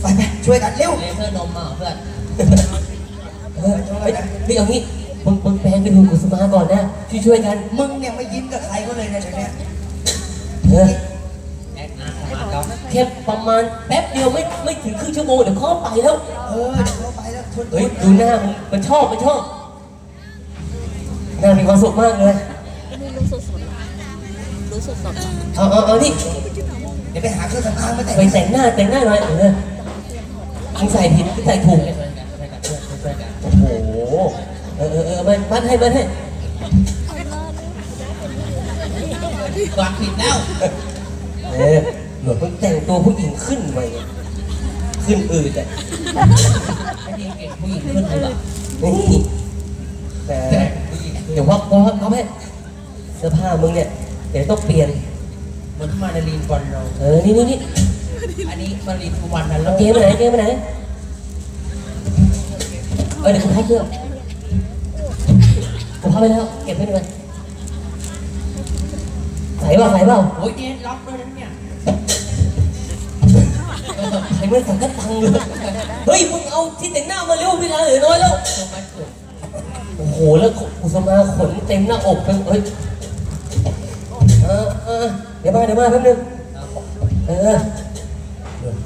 ไปไปช่วยกันเร็วเลเซอร์นมมาเหรอเพื่อนเออเฮ้ยนี่เอางี้มึงมึงแปลงเป็นหุ่นกุสุมาก่อนนะช่วยช่วยๆกันมึงเนี่ยไม่ยิ้มกับใครก็เลยนะเดี๋ยวนี้เออแอคอาร์มาเขาแค่ประมาณแป๊บเดียวไม่ไม่ถึงครึ่งชั่วโมงเดี๋ยวเขาก็ไปแล้ว เออเดี๋ยวเราไปแล้วทนเฮ้ยดูหน้ามึงมันชอบมันชอบหน้ามีความสุขมากเลยนี่รู้สดๆเหรอรู้สดๆเหรอเอาเอาเอานี่เดี๋ยวไปหาเครื่องสำอางมาแต่งไปแต่งหน้าแต่งหน้าหน่อยเออ มึงใส่ผิดมึงใส่ถูกโอ้โหเออเออเออมันมัดให้มัดให้วางผิดแล้วเออหลวงมึงแต่งตัวผู้หญิงขึ้นไปขึ้นอืดอะผู้หญิงขึ้นเลยเหรอนี่แต่เดี๋ยวว่าเพราะเขาให้เสื้อผ้ามึงเนี่ยเดี๋ยวต้องเปลี่ยนเหมือนมานาลีนบอลเรา เออ นี่นี่นี่ อันนี้มารีนทุกวันนั้นเอาแล้วเกมไปไหนเกมไปไหนเออเดี๋ยวกูพักเครื่องกูพักไปแล้วเก็บไว้ดีกว่าใส่เปล่าใส่เปล่าโอ้ยเย็นล็อกด้วยนะเนี่ยใส่เมื่อสั่งก็ตังเลยเฮ้ยมึงเอาที่แต่งหน้ามาเร็วเวลาเหลือน้อยแล้วทำไมเกิดโอ้โหแล้วกุสมาขนเต็มหน้าอกเลยเฮ้ยเออเออเดี๋ยวมาเดี๋ยวมาแป๊บนึงเออ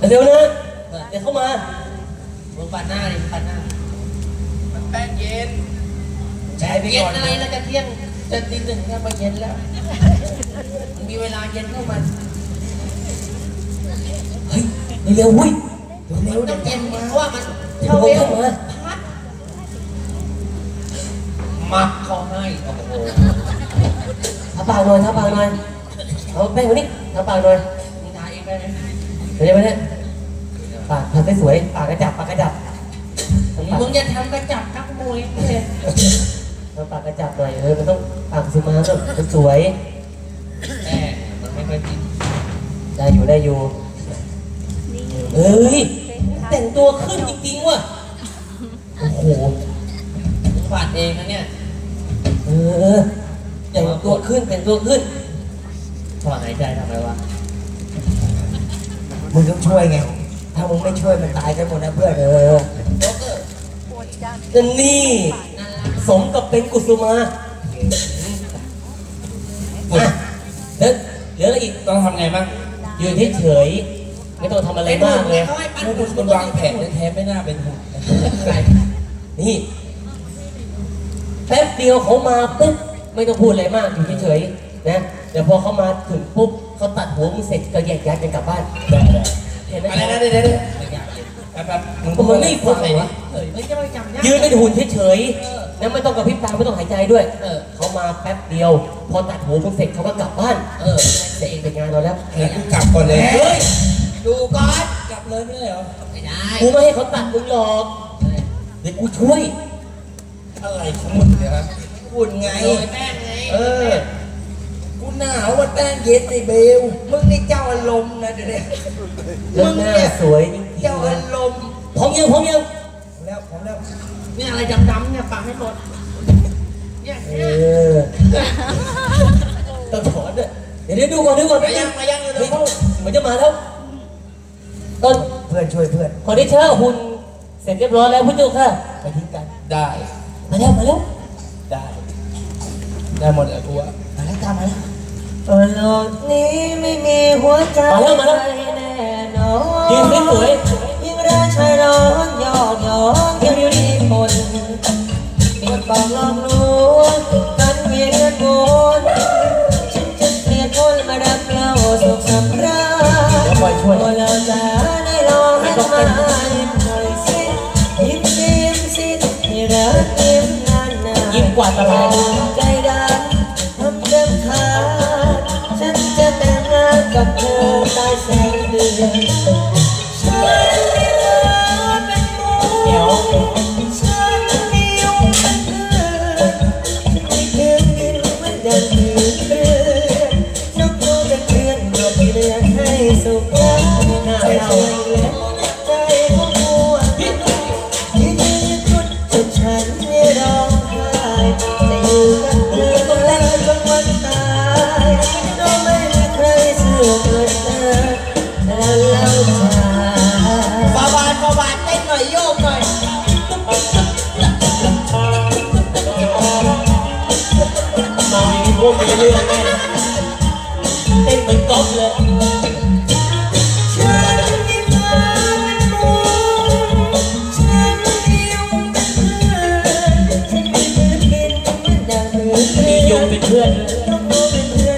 เร็วๆนะ เดี๋ยวเข้ามามึงปัดหน้าดิปัดหน้า มันแป้งเย็นใช้ไปเย็นก่อนอะไรแล้วจะเที่ยงจะตีหนึ่งแค่มาเย็นแล้ว มันมีเวลาเย็นเข้ามาเฮ้ยเร็วๆเว้ยเร็วต้องเย็นเพราะว่ามันเดี๋ยวเข้าเข้าเร็วมามักเขาให้โอ้โหทาปากหน่อยทาปากหน่อยเอาแป้งมานี่ทาปากหน่อยมึงทายเองได้ไหม เดี๋ยวไปเนี่ยปากทำได้สวยปากกระจับปากกระจับทำปากมึงจะทำกระจับนักมวยเลยทำปากกระจับหน่อยเออมันต้องปากกุสมาต้องมันสวยแต่มันไม่ค่อยจริงได้อยู่ได้อยู่เฮ้ยแต่งตัวขึ้นจริงๆว่ะโอ้โหมึงปัดเองนะเนี่ยเออแต่งตัวขึ้นแต่งตัวขึ้นถอนหายใจทำไมวะ มึงต้องช่วยไง ถ้ามึงไม่ช่วยมันตายกันหมดนะเพื่อนเออนั่นนี่สมกับเป็นกุสุมาอะแล้วเหลืออะไรอีกต้องทำไงบ้างยืนเฉยๆไม่ต้องทำอะไรมากเลยเขาให้ปั้นถ้าคุณคนวางแผนแท้ๆไม่น่าเป็นหุ่นนะอะไรนี่แป๊บเดียวเขามาปุ๊บไม่ต้องพูดอะไรมากอยู่เฉยๆนะเดี๋ยวพอเขามาถึงปุ๊บ เขาตัดหัวมึงเสร็จก็แยกย้ายกันกลับบ้านเห็นไหมอะไรนะเดี๋ยวเดี๋ยวเดี๋ยวไม่อยากเย็นแป๊บๆมึงมันไม่ฟังวะเฮ้ยไม่จะไปจำยากยืนเป็นหุ่นเฉยๆแล้วไม่ต้องกระพริบตาไม่ต้องหายใจด้วย เออเขามาแป๊บเดียว พอตัดหัวมึงเสร็จเขาก็กลับบ้าน เออแต่เองเป็นงานเราแล้วงั้นกูกลับก่อนเลยเฮ้ยดูก่อนกลับเลยไม่ได้เหรอไม่ได้กูไม่ให้เขาตัดมึงหรอกเดี๋ยวกูช่วยอะไรของมึงเนี่ยฮะอุ่นไงโรยแป้งไงเออ กูหนาวมันแป้งเย็นไอ้เบล มึงนี่เจ้าอารมณ์นะเดี๋ยวนี้แล้วหน้าสวยจริงเจ้าๆอานะรมณ์พร้อมยังพร้อมยังผมแล้วผมแล้วนี่อะไรดำๆเนี่ยปากให้หมดเนี่ยเออต้องถอนด้วยเดี๋ยวเดี๋ยวดูก่อนดูก่อนมายังมายังเลยเฮ้ยมันจะมาแล้วต้นเพื่อนช่วยเพื่อนขอได้เช่าหุ่นเสร็จเรียบร้อยแล้วพุทธเจ้าค่ะไปทิ้งกันได้มาแล้วมาแล้วได้ ได้หมดเลยกูว่ามาแล้วตามมาแล้ว โอ้โลกนี้ไม่มีหัวใจมาแล้วมาแล้ว แน่นอนยืนสวยยิ่งรักชายร้อนยอกย้อนยังมีผลปิดปากหลอกลวงกันเวียนวนฉันจะเกลียดคนมาดักเราสุขสำราญเดี๋ยวคอยช่วยโอ้เราจะได้ลองให้มายิ้มหน่อยสิยิ้มสิยิ้มสิให้รักยิ้มนานๆยิ้มกว่าตลาดใจด มีเรื่องแน่เต้นเหมือนก๊อฟเลยฉันมีมาเป็นหมู่ฉันมียุงเป็นเพื่อนฉันมีมือกินเหมือนดังมือเพื่มีอนยงเป็นเพื่อนเลยต้องรู้เป็นเพื่อ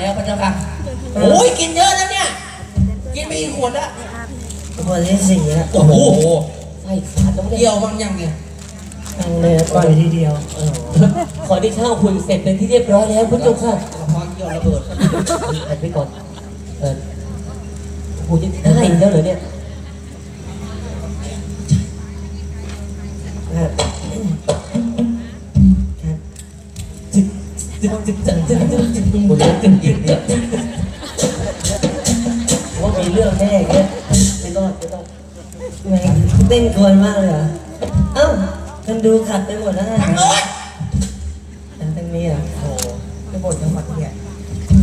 แล้วพระเจ้าค่ะโอ้ยกินเยอะแล้วเนี่ย กินไปอีกขวดละคนที่สี่แล้วโอ้โหไส้ขาดต้องได้เกี่ยวบางอย่างเนี่ยทางเลยปล่อยทีเดียวขอที่ข้าวคุณเสร็จเป็นที่เรียบร้อยแล้วพุทธเจ้าค่ะกระเพาะเกี่ยวระเบิดหันไปก่อนเออกูจะได้อีกแล้วเหรอเนี่ย กจึ๊กจึ๊กจึ๊กจึ๊กจึ๊กหมดแล้วจึ๊กจึ๊กจึ๊กว่ามีเรื่องแน่แกไม่รอดไม่รอดไมเต้นกวนมากเลยเหรอเอ้ามันดูขัดไปหมดแล้วนะทั้งโน้ยทางนี้อะโอ้โหจะบ่นทั้งหมดเนี่ย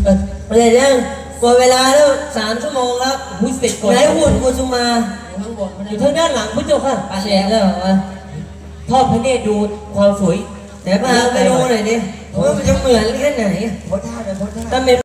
เออเมื่อไหร่ยังกดเวลาแล้วสามชั่วโมงแล้วหุ้ยเสร็จก่อนไหนหุ่นกุสุมาอยู่ทางด้านหลังพุทธเจ้าค่ะเสร็จแล้วเหรอวะทอดพระเนตรดูความสวย ไหนพาไปดูหน่อยดิว่ามันจะเหมือนแค่ไหน โพสท่าเลยโพสท่า ถ้าเป็น